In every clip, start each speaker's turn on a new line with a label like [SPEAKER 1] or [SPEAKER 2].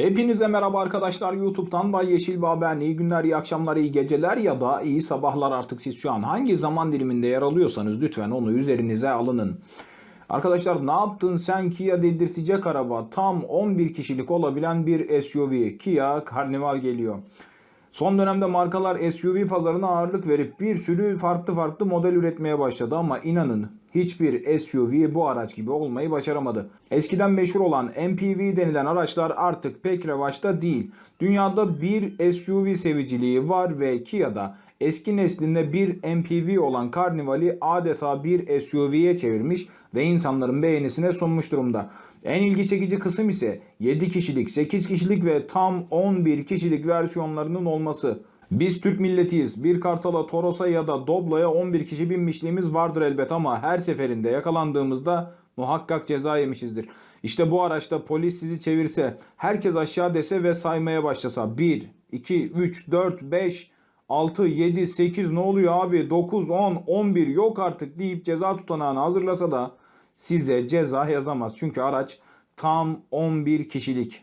[SPEAKER 1] Hepinize merhaba arkadaşlar YouTube'dan Bay Yeşil Baben. İyi günler, iyi akşamlar, iyi geceler ya da iyi sabahlar artık siz şu an hangi zaman diliminde yer alıyorsanız lütfen onu üzerinize alının. Arkadaşlar ne yaptın sen Kia dedirtecek araba tam 11 kişilik olabilen bir SUV Kia Carnival geliyor. Son dönemde markalar SUV pazarına ağırlık verip bir sürü farklı farklı model üretmeye başladı ama inanın hiçbir SUV bu araç gibi olmayı başaramadı. Eskiden meşhur olan MPV denilen araçlar artık pek revaçta değil. Dünyada bir SUV seviciliği var ve Kia'da eski neslinde bir MPV olan Carnival'i adeta bir SUV'ye çevirmiş ve insanların beğenisine sunmuş durumda. En ilgi çekici kısım ise 7 kişilik, 8 kişilik ve tam 11 kişilik versiyonlarının olması. Biz Türk milletiyiz. Bir Kartal'a, Toros'a ya da Doblo'ya 11 kişi binmişliğimiz vardır elbet ama her seferinde yakalandığımızda muhakkak ceza yemişizdir. İşte bu araçta polis sizi çevirse, herkes aşağı dese ve saymaya başlasa 1, 2, 3, 4, 5, 6, 7, 8 ne oluyor abi 9, 10, 11 yok artık deyip ceza tutanağını hazırlasa da size ceza yazamaz. Çünkü araç tam 11 kişilik.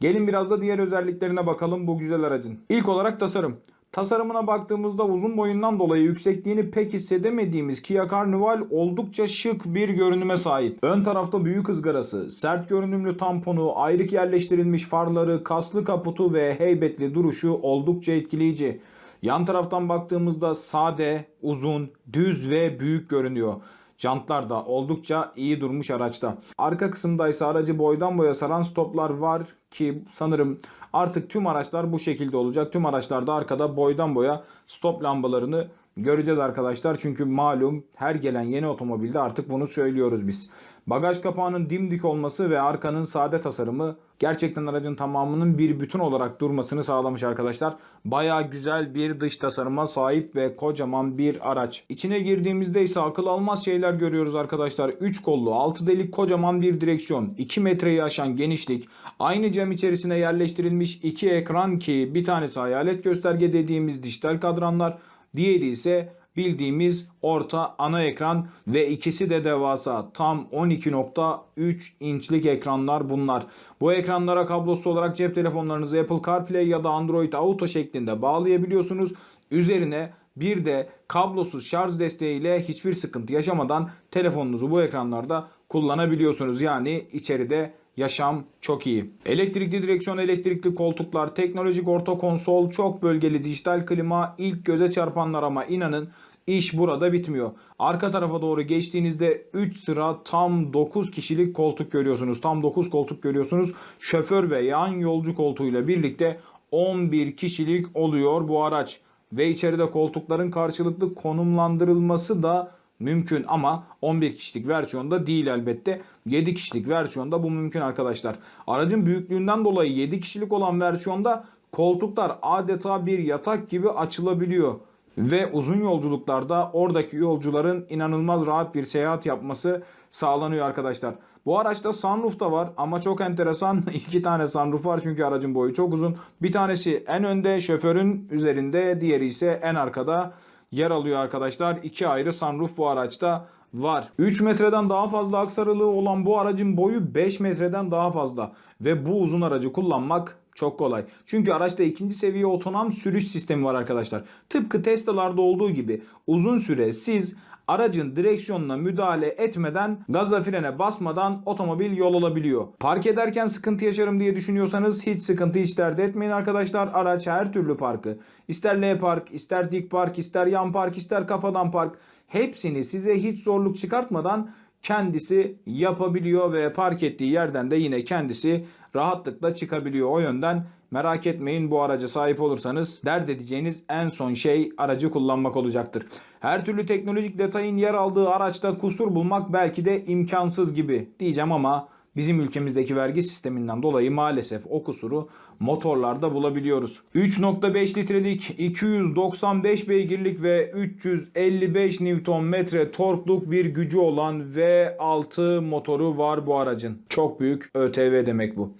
[SPEAKER 1] Gelin biraz da diğer özelliklerine bakalım bu güzel aracın. İlk olarak tasarım. Tasarımına baktığımızda uzun boyundan dolayı yüksekliğini pek hissedemediğimiz Kia Carnival oldukça şık bir görünüme sahip. Ön tarafta büyük ızgarası, sert görünümlü tamponu, ayrık yerleştirilmiş farları, kaslı kaputu ve heybetli duruşu oldukça etkileyici. Yan taraftan baktığımızda sade, uzun, düz ve büyük görünüyor. Jantlar da oldukça iyi durmuş araçta. Arka kısımda ise aracı boydan boya saran stoplar var ki sanırım artık tüm araçlar bu şekilde olacak. Tüm araçlarda arkada boydan boya stop lambalarını göreceğiz arkadaşlar. Çünkü malum her gelen yeni otomobilde artık bunu söylüyoruz biz. Bagaj kapağının dimdik olması ve arkanın sade tasarımı gerçekten aracın tamamının bir bütün olarak durmasını sağlamış arkadaşlar. Baya güzel bir dış tasarıma sahip ve kocaman bir araç. İçine girdiğimizde ise akıl almaz şeyler görüyoruz arkadaşlar. 3 kollu 6 delik kocaman bir direksiyon. 2 metreyi aşan genişlik. Aynı cam içerisine yerleştirilmiş 2 ekran ki bir tanesi hayalet gösterge dediğimiz dijital kadranlar. Diğeri ise bildiğimiz orta ana ekran ve ikisi de devasa tam 12.3 inçlik ekranlar bunlar. Bu ekranlara kablosuz olarak cep telefonlarınızı Apple CarPlay ya da Android Auto şeklinde bağlayabiliyorsunuz. Üzerine bir de kablosuz şarj desteğiyle hiçbir sıkıntı yaşamadan telefonunuzu bu ekranlarda kullanabiliyorsunuz. Yani içeride yaşam çok iyi. Elektrikli direksiyon, elektrikli koltuklar, teknolojik orta konsol, çok bölgeli dijital klima, ilk göze çarpanlar ama inanın iş burada bitmiyor. Arka tarafa doğru geçtiğinizde 3 sıra tam 9 kişilik koltuk görüyorsunuz. Tam 9 koltuk görüyorsunuz. Şoför ve yan yolcu koltuğuyla birlikte 11 kişilik oluyor bu araç. Ve içeride koltukların karşılıklı konumlandırılması da mümkün ama 11 kişilik versiyonda değil elbette. 7 kişilik versiyonda bu mümkün arkadaşlar. Aracın büyüklüğünden dolayı 7 kişilik olan versiyonda koltuklar adeta bir yatak gibi açılabiliyor. Ve uzun yolculuklarda oradaki yolcuların inanılmaz rahat bir seyahat yapması sağlanıyor arkadaşlar. Bu araçta sunroof da var ama çok enteresan iki tane sunroof var çünkü aracın boyu çok uzun. Bir tanesi en önde şoförün üzerinde diğeri ise en arkada yer alıyor arkadaşlar. İki ayrı sunroof bu araçta var. 3 metreden daha fazla aksarılığı olan bu aracın boyu 5 metreden daha fazla. Ve bu uzun aracı kullanmak çok kolay. Çünkü araçta ikinci seviye otonom sürüş sistemi var arkadaşlar. Tıpkı Tesla'larda olduğu gibi uzun süre siz aracın direksiyonuna müdahale etmeden gaza frene basmadan otomobil yol alabiliyor. Park ederken sıkıntı yaşarım diye düşünüyorsanız hiç sıkıntı hiç dert etmeyin arkadaşlar. Araç her türlü parkı ister L park, ister dik park, ister yan park, ister kafadan park hepsini size hiç zorluk çıkartmadan kendisi yapabiliyor ve park ettiği yerden de yine kendisi rahatlıkla çıkabiliyor. O yönden merak etmeyin bu araca sahip olursanız dert edeceğiniz en son şey aracı kullanmak olacaktır. Her türlü teknolojik detayın yer aldığı araçta kusur bulmak belki de imkansız gibi diyeceğim ama bizim ülkemizdeki vergi sisteminden dolayı maalesef o kusuru motorlarda bulabiliyoruz. 3.5 litrelik 295 beygirlik ve 355 Nm torkluk bir gücü olan V6 motoru var bu aracın. Çok büyük ÖTV demek bu.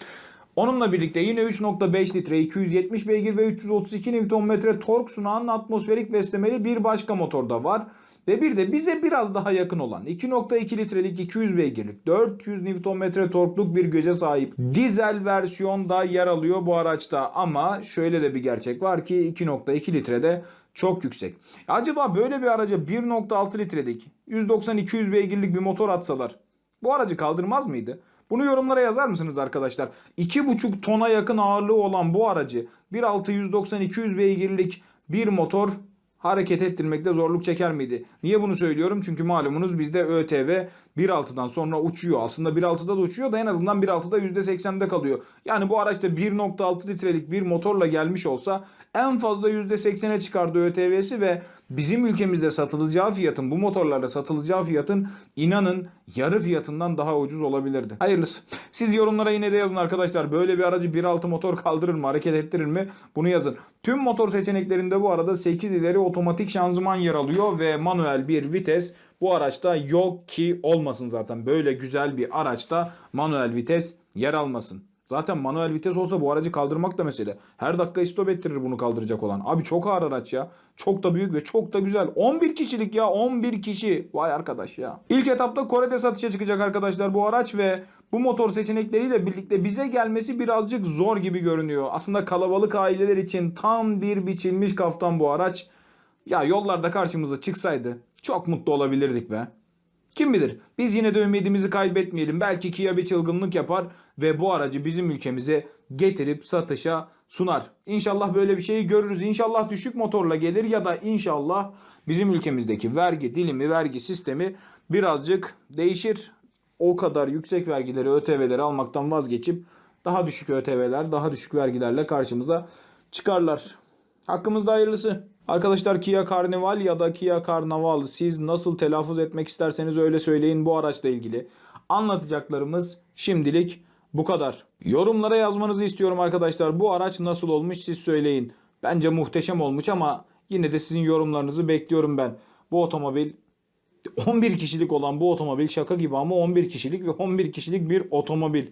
[SPEAKER 1] Onunla birlikte yine 3.5 litre 270 beygir ve 332 Nm tork sunan atmosferik beslemeli bir başka motor da var. Ve bir de bize biraz daha yakın olan 2.2 litrelik 200 beygirlik 400 Nm torkluk bir göze sahip dizel versiyon da yer alıyor bu araçta. Ama şöyle de bir gerçek var ki 2.2 litrede çok yüksek. Acaba böyle bir araca 1.6 litrelik 190-200 beygirlik bir motor atsalar bu aracı kaldırmaz mıydı? Bunu yorumlara yazar mısınız arkadaşlar? 2.5 tona yakın ağırlığı olan bu aracı 1.6 190-200 beygirlik bir motor hareket ettirmekte zorluk çeker miydi? Niye bunu söylüyorum? Çünkü malumunuz bizde ÖTV 1.6'dan sonra uçuyor. Aslında 1.6'da da uçuyor da en azından 1.6'da %80'de kalıyor. Yani bu araçta 1.6 litrelik bir motorla gelmiş olsa en fazla %80'e çıkardı ÖTV'si ve bizim ülkemizde satılacağı fiyatın bu motorlarla satılacağı fiyatın inanın yarı fiyatından daha ucuz olabilirdi. Hayırlısı. Siz yorumlara yine de yazın arkadaşlar. Böyle bir aracı 1.6 motor kaldırır mı? Hareket ettirir mi? Bunu yazın. Tüm motor seçeneklerinde bu arada 8 ileri otomatik şanzıman yer alıyor ve manuel bir vites bu araçta yok ki olmasın zaten. Böyle güzel bir araçta manuel vites yer almasın. Zaten manuel vites olsa bu aracı kaldırmak da mesele. Her dakika istop ettirir bunu kaldıracak olan. Abi çok ağır araç ya. Çok da büyük ve çok da güzel. 11 kişilik ya 11 kişi. Vay arkadaş ya. İlk etapta Kore'de satışa çıkacak arkadaşlar bu araç ve bu motor seçenekleriyle birlikte bize gelmesi birazcık zor gibi görünüyor. Aslında kalabalık aileler için tam bir biçilmiş kaftan bu araç. Ya yollarda karşımıza çıksaydı çok mutlu olabilirdik be. Kim bilir biz yine de ümidimizi kaybetmeyelim. Belki Kia bir çılgınlık yapar ve bu aracı bizim ülkemize getirip satışa sunar. İnşallah böyle bir şeyi görürüz. İnşallah düşük motorla gelir ya da inşallah bizim ülkemizdeki vergi dilimi, vergi sistemi birazcık değişir. O kadar yüksek vergileri, ÖTV'leri almaktan vazgeçip daha düşük ÖTV'ler, daha düşük vergilerle karşımıza çıkarlar. Hakkımızda hayırlısı. Arkadaşlar Kia Carnival ya da Kia Carnaval siz nasıl telaffuz etmek isterseniz öyle söyleyin bu araçla ilgili. Anlatacaklarımız şimdilik bu kadar. Yorumlara yazmanızı istiyorum arkadaşlar. Bu araç nasıl olmuş siz söyleyin. Bence muhteşem olmuş ama yine de sizin yorumlarınızı bekliyorum ben. Bu otomobil 11 kişilik olan bu otomobil şaka gibi ama 11 kişilik ve 11 kişilik bir otomobil.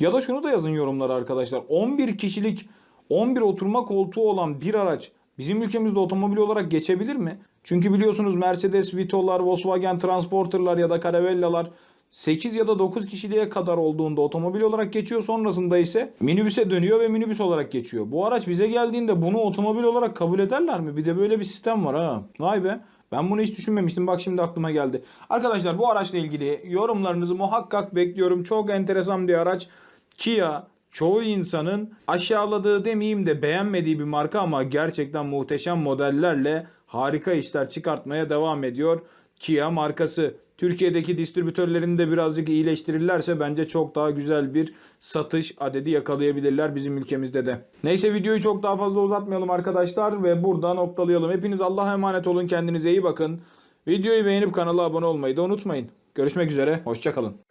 [SPEAKER 1] Ya da şunu da yazın yorumlara arkadaşlar. 11 kişilik 11 oturma koltuğu olan bir araç bizim ülkemizde otomobil olarak geçebilir mi? Çünkü biliyorsunuz Mercedes Vito'lar, Volkswagen Transporter'lar ya da Caravella'lar 8 ya da 9 kişiliğe kadar olduğunda otomobil olarak geçiyor. Sonrasında ise minibüse dönüyor ve minibüs olarak geçiyor. Bu araç bize geldiğinde bunu otomobil olarak kabul ederler mi? Bir de böyle bir sistem var ha. Vay be. Ben bunu hiç düşünmemiştim. Bak şimdi aklıma geldi. Arkadaşlar bu araçla ilgili yorumlarınızı muhakkak bekliyorum. Çok enteresan bir araç. Kia çoğu insanın aşağıladığı demeyeyim de beğenmediği bir marka ama gerçekten muhteşem modellerle harika işler çıkartmaya devam ediyor. Kia markası. Türkiye'deki distribütörlerini de birazcık iyileştirirlerse bence çok daha güzel bir satış adedi yakalayabilirler bizim ülkemizde de. Neyse videoyu çok daha fazla uzatmayalım arkadaşlar ve burada noktalayalım. Hepiniz Allah'a emanet olun kendinize iyi bakın. Videoyu beğenip kanala abone olmayı da unutmayın. Görüşmek üzere hoşçakalın.